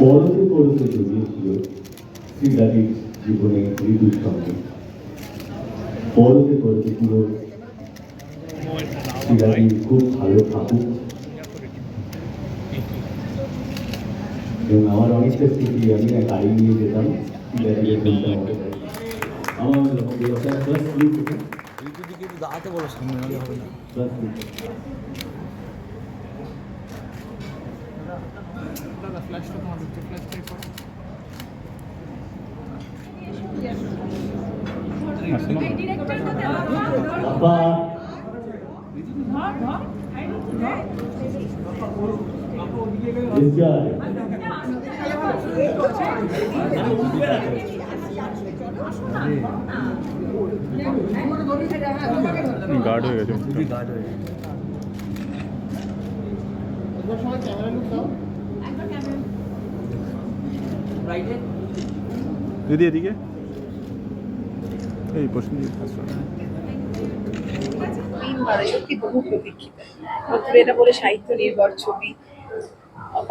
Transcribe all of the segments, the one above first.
পরতে পরতে জড়িয়েছিল শ্রীদাদির জীবনে ঋতুর সঙ্গে পরতে পরতে পুরো শ্রীদাদি খুব ভালো থাকুক। এবং আমার অনেকটা স্মৃতি আমি না গাড়ি নিয়ে যেতাম আমার দাঁড়াতে বলো সামনে হবে না। প্লাস আপা এসআই গার্ড হয়ে গেছে। গার্ড হয়ে গেছে। দিদি এদিকে? এই প্রশ্ন সত্যি বহু প্রতীক্ষিত। প্রথমে এটা বলে সাহিত্য নির্ভর ছবি।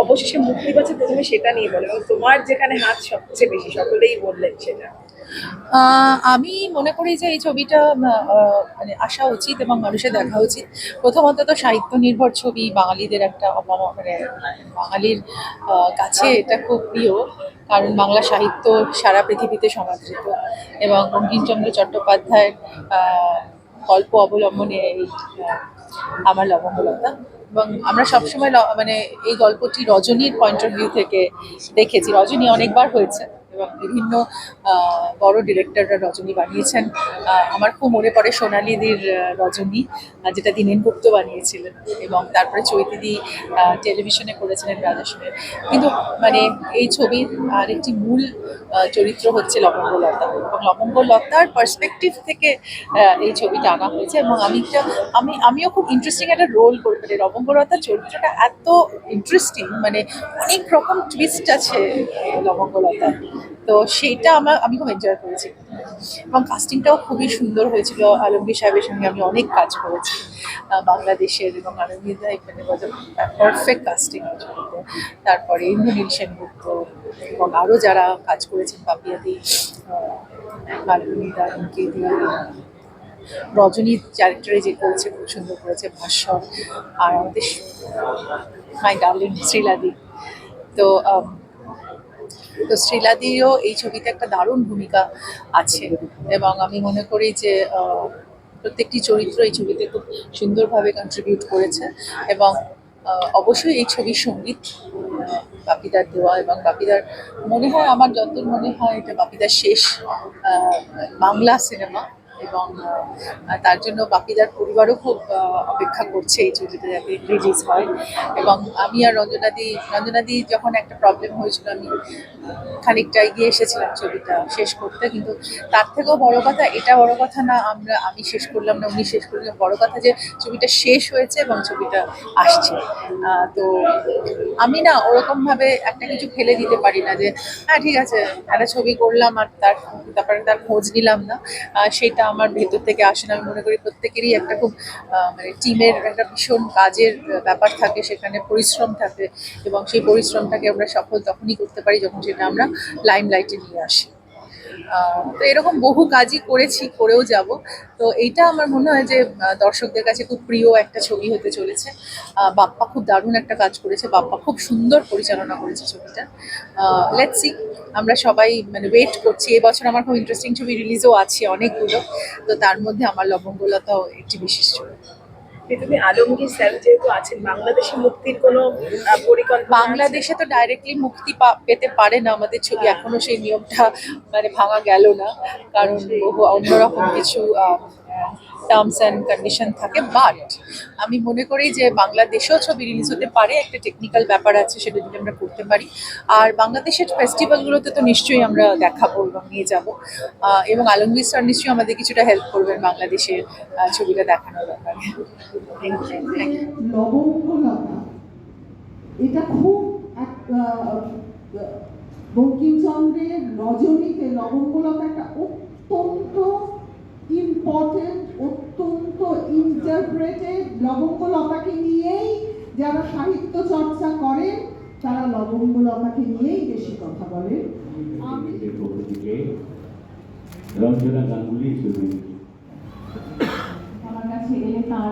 অবশেষে মুক্তি পাচ্ছে প্রথমে সেটা নিয়ে বলে এবং তোমার যেখানে হাত সবচেয়ে বেশি সকলেই বললেন সেটা। আমি মনে করি যে এই ছবিটা মানে আসা উচিত এবং মানুষের দেখা উচিত। প্রথমত তো সাহিত্য নির্ভর ছবি, বাঙালিদের একটা মানে বাঙালির কাছে এটা খুব প্রিয়। কারণ বাংলা সাহিত্য সারা পৃথিবীতে সমাদৃত এবং বঙ্কিমচন্দ্র চট্টোপাধ্যায়ের গল্প অবলম্বনে এই আমার লবঙ্গলতা। এবং আমরা সবসময় মানে এই গল্পটি রজনীর পয়েন্ট অফ ভিউ থেকে দেখেছি। রজনী অনেকবার হয়েছে। এবং বিভিন্ন বড় ডিরেক্টররা রজনী বানিয়েছেন। আমার খুব মনে পড়ে সোনালিদির রজনী যেটা দীনেন গুপ্ত বানিয়েছিলেন এবং তারপরে চৈতিদি টেলিভিশনে করেছিলেন রাজেশের কিন্তু মানে এই ছবির আরেকটি মূল চরিত্র হচ্ছে লবঙ্গলতা এবং লবঙ্গলতার পার্সপেক্টিভ থেকে এই ছবিটা আনা হয়েছে এবং আমি একটা, আমি, আমিও খুব ইন্টারেস্টিং একটা রোল করে মানে লবঙ্গলতার চরিত্রটা এত ইন্টারেস্টিং মানে অনেক রকম টুইস্ট আছে লবঙ্গলতা তো সেইটা আমার, আমি খুব এনজয় করেছি। এবং কাস্টিংটাও খুবই সুন্দর হয়েছিল। আলমগীর সাহেবের সঙ্গে আমি অনেক কাজ করেছি। বাংলাদেশের এবং আলমগীর এখানে পারফেক্ট কাস্টিং তারপরে ইন্দ্রনীল সেনগুপ্ত এবং আরও যারা কাজ করেছেন, পাপিয়াদি এমকে দিয়ে রজনী ক্যারেক্টারে যে করেছে, খুব সুন্দর করেছে ভাস্বর আর আমাদের মাই ডার্লিং শ্রীলাদি। তো তো শ্রীলাদিরও এই ছবিতে একটা দারুণ ভূমিকা আছে। এবং আমি মনে করি যে প্রত্যেকটি চরিত্র এই ছবিতে খুব সুন্দরভাবে কন্ট্রিবিউট করেছে এবং অবশ্যই এই ছবির সংগীত বাপিদার দেওয়া এবং বাপিদার মনে হয়, আমার যত মনে হয়, এটা বাপিদার শেষ বাংলা সিনেমা। এবং তার জন্য বাপিদার পরিবারও খুব অপেক্ষা করছে এই ছবিটা যাতে রিলিজ হয়। এবং আমি আর রঞ্জনাদি রঞ্জনাদি যখন একটা প্রবলেম হয়েছিল, আমি খানিকটা এগিয়ে এসেছিলাম ছবিটা শেষ করতে। কিন্তু তার থেকেও বড় কথা, এটা বড় কথা না, আমরা, আমি শেষ করলাম না, উনি শেষ করলাম বড় কথা যে ছবিটা শেষ হয়েছে এবং ছবিটা আসছে। তো আমি না ওরকমভাবে একটা কিছু ফেলে দিতে পারি না যে হ্যাঁ ঠিক আছে, একটা ছবি করলাম আর তার তারপরে তার খোঁজ নিলাম না। সেটা আমার ভেতর থেকে আসে না, আমি মনে করি প্রত্যেকেরই একটা খুব মানে টিমের একটা ভীষণ কাজের ব্যাপার থাকে, সেখানে পরিশ্রম থাকে এবং সেই পরিশ্রমটাকে আমরা সফল তখনই করতে পারি যখন সেটা আমরা লাইমলাইটে নিয়ে আসি। তো এরকম বহু কাজই করেছি, করেও যাব। তো এইটা আমার মনে হয় যে দর্শকদের কাছে খুব প্রিয় একটা ছবি হতে চলেছে। বাপ্পা খুব দারুণ একটা কাজ করেছে, বাপ্পা খুব সুন্দর পরিচালনা করেছে ছবিটা। লেটস সি আমরা সবাই মানে ওয়েট করছি। এবছর আমার খুব ইন্টারেস্টিং ছবি রিলিজও আছে অনেকগুলো। তো তার মধ্যে আমার লবঙ্গলতাও একটি বিশেষ ছবি। তুমি আলমগীর স্যার যেহেতু আছেন বাংলাদেশে মুক্তির কোনো পরিকল্পনা বাংলাদেশে তো ডাইরেক্টলি মুক্তি পেতে পারে না আমাদের ছবি। এখনও সেই নিয়মটা মানে ভাঙা গেল না। কারণ অন্যরকম কিছু টার্মস অ্যান্ড কন্ডিশন থাকে বাট আমি মনে করি যে বাংলাদেশেও ছবি রিলিজ হতে পারে, একটা টেকনিক্যাল ব্যাপার আছে সেটা যদি আমরা করতে পারি। আর বাংলাদেশের ফেস্টিভ্যালগুলোতে তো নিশ্চয়ই আমরা দেখাবো এবং নিয়ে যাব। এবং আলমগীর স্যার নিশ্চয়ই আমাদের কিছুটা হেল্প করবেন বাংলাদেশের ছবিটা দেখানোর ব্যাপারে। এটা খুব এক বঙ্কিমচন্দ্রের রজনীতে লবঙ্গলতা একটা অত্যন্ত ইম্পর্টেন্ট ইন্টারপ্রেটেড লবঙ্গলতাকে নিয়েই যারা সাহিত্য চর্চা করেন তারা লবঙ্গলতাকে নিয়েই বেশি কথা বলে আমি এর পক্ষ থেকে রঞ্জনা গাঙ্গুলি আমার কাছে এলে তার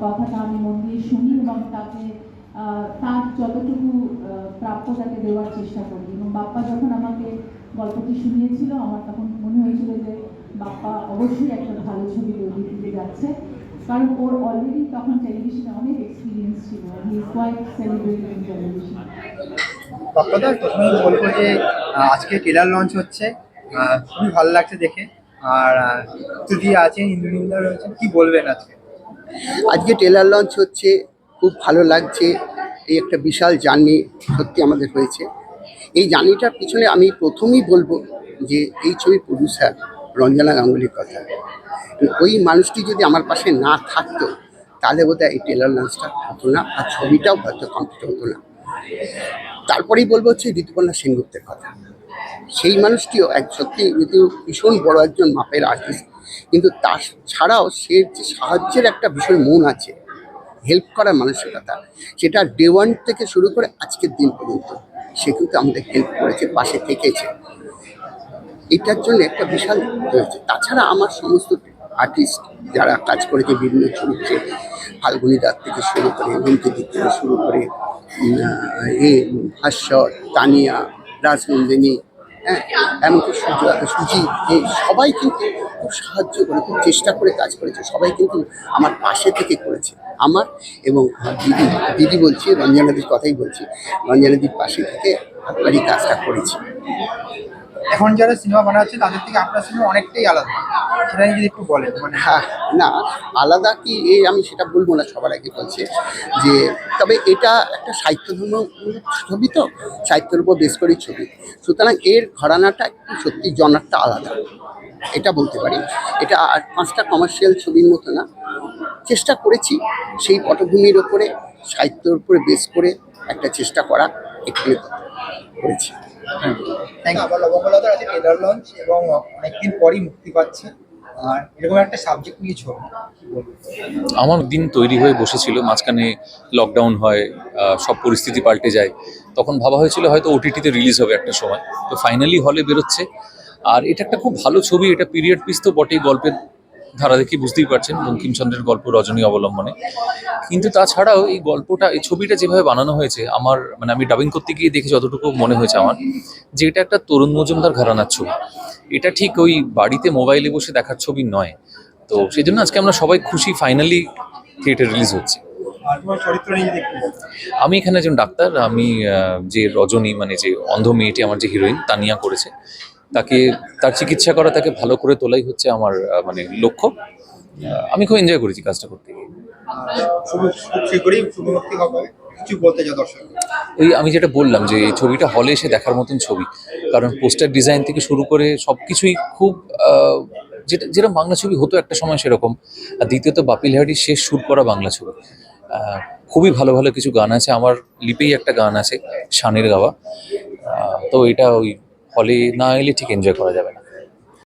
কথাটা আমি মন দিয়ে শুনি এবং তাকে তার যতটুকু আহ, প্রাপ্য তাকে দেওয়ার চেষ্টা করি। এবং বাপ্পা যখন আমাকে গল্পটি শুনিয়েছিল আমার তখন মনে হয়েছিল যে বাপ্পা অবশ্যই একটা ভালো ছবি তৈরি দিতে যাচ্ছে। কারণ ওর অলরেডি তখন টেলিভিশনে অনেক এক্সপিরিয়েন্স ছিল। He is quite celebrated in television বাপ্পাদা প্রথমেই বলব যে আজকে ট্রেলার লঞ্চ হচ্ছে। আহ, খুবই ভালো লাগছে দেখে। আর যদি আছেন ইন্দ্রনীলা রয়েছেন কি বলবেন আজকে? আজকে ট্রেলার লঞ্চ হচ্ছে খুব ভালো লাগছে। এই একটা বিশাল জার্নি সত্যি আমাদের হয়েছে। এই জার্নিটার পিছনে আমি প্রথমেই বলব যে এই ছবির প্রডিউসার রঞ্জনা গাঙ্গুলির কথা। ওই মানুষটি যদি আমার পাশে না থাকতো, তাহলে বোধহয় এই টেলার লঞ্চটা হতো না আর ছবিটাও হয়তো কমপ্লিট হতো না। তারপরেই বলব হচ্ছে ঋতুপর্ণা সেনগুপ্তের কথা। সেই মানুষটিও এক সত্যি ঋতু ভীষণ বড় একজন মাপের আর্টিস্ট কিন্তু তার ছাড়াও সে যে সাহায্যের একটা ভীষণ মন আছে হেল্প করার মানসিকতা, সেটা ডে ওয়ান থেকে শুরু করে আজকের দিন পর্যন্ত সে কিন্তু আমাদের হেল্প করেছে, পাশে থেকেছে। এটার জন্য একটা বিশাল হয়েছে তাছাড়া আমার সমস্ত আর্টিস্ট যারা কাজ করেছে, বিভিন্ন ছবিতে ফাল্গুনি দাঁত থেকে শুরু করে রঞ্জিত থেকে শুরু করে এ ভাস্বর তানিয়া, রাজনন্দিনী হ্যাঁ এমনকি সুজা সুজি এই সবাই কিন্তু খুব সাহায্য করে, খুব চেষ্টা করে কাজ করেছে। সবাই কিন্তু আমার পাশে থেকে করেছে। আমার এবং দিদি দিদি বলছি, রঞ্জনাদির কথাই বলছি, রঞ্জনাদির পাশে থেকে আপনার এই কাজটা করেছি। এখন যারা সিনেমা বানাচ্ছে, তাদের থেকে আপনার সিনেমা অনেকটাই আলাদা। সেটা যদি একটু বলেন মানে হ্যাঁ না, আলাদা কি, এই আমি সেটা বলব না, সবার আগে বলছে যে, তবে এটা একটা সাহিত্যধর্ম ছবি তো, সাহিত্যের উপর বেশ করেই ছবি। সুতরাং এর ঘরানাটা একটু সত্যি জনারটা আলাদা, এটা বলতে পারি। এটা আর পাঁচটা কমার্শিয়াল ছবির মতো না, চেষ্টা করেছি সেই পটভূমির ওপরে সাহিত্যের উপরে বেশ করে একটা চেষ্টা করা। এখানে করেছি থ্যাংক ইউ আবার লবঙ্গলতার আছে ট্রেলার লঞ্চ এবং অনেকদিন পরই মুক্তি পাচ্ছে। আর এরকম একটা সাবজেক্ট নিয়ে ছবি আমার দিন তৈরি হয়ে বসেছিল মাঝখানে লকডাউন হয় আহ, সব পরিস্থিতি পাল্টে যায়। তখন ভাবা হয়েছিল হয়তো ওটিটিতে রিলিজ হবে একটা সময়। তো ফাইনালি হলে বেরোচ্ছে। আর এটা একটা খুব ভালো ছবি এটা পিরিয়ড পিস তো বটেই গল্পের। ধারা দেখি বুঝতেই পারছেন বঙ্কিমচন্দ্রের গল্প রজনী অবলম্বনে। কিন্তু তাছাড়াও এই গল্পটা, এই ছবিটা যেভাবে বানানো হয়েছে, আমার মানে আমি ডাবিং করতে গিয়ে দেখে যতটুকু মনে হয়েছে আমার, যে এটা একটা তরুণ মজুমদার ঘরানার ছবি। এটা ঠিক ওই বাড়িতে মোবাইলে বসে দেখার ছবি নয়। তো সেই জন্য আজকে আমরা সবাই খুশি ফাইনালি থিয়েটার রিলিজ হচ্ছে। আমি এখানে একজন ডাক্তার, আমি যে রজনী মানে যে অন্ধ মেয়েটি আমার যে হিরোইন তানিয়া করেছে। তাকে তার চিকিৎসা করা তাকে ভালো করে তোলাই হচ্ছে আমার মানে লক্ষ্য। আমি খুব এনজয় করেছি কাজটা করতে গিয়ে। ওই আমি যেটা বললাম যে এই ছবিটা হলে এসে দেখার মতন ছবি। কারণ পোস্টার ডিজাইন থেকে শুরু করে সব কিছুই খুব যেটা যেরকম বাংলা ছবি হতো একটা সময় সেরকম। আর দ্বিতীয়ত বাপিল হাড়ির শেষ সুর করা বাংলা ছবি। খুবই ভালো ভালো কিছু গান আছে। আমার লিপেই একটা গান আছে শানের গাওয়া। তো এটা ওই হলে না এলে ঠিক এনজয় করা যাবে না।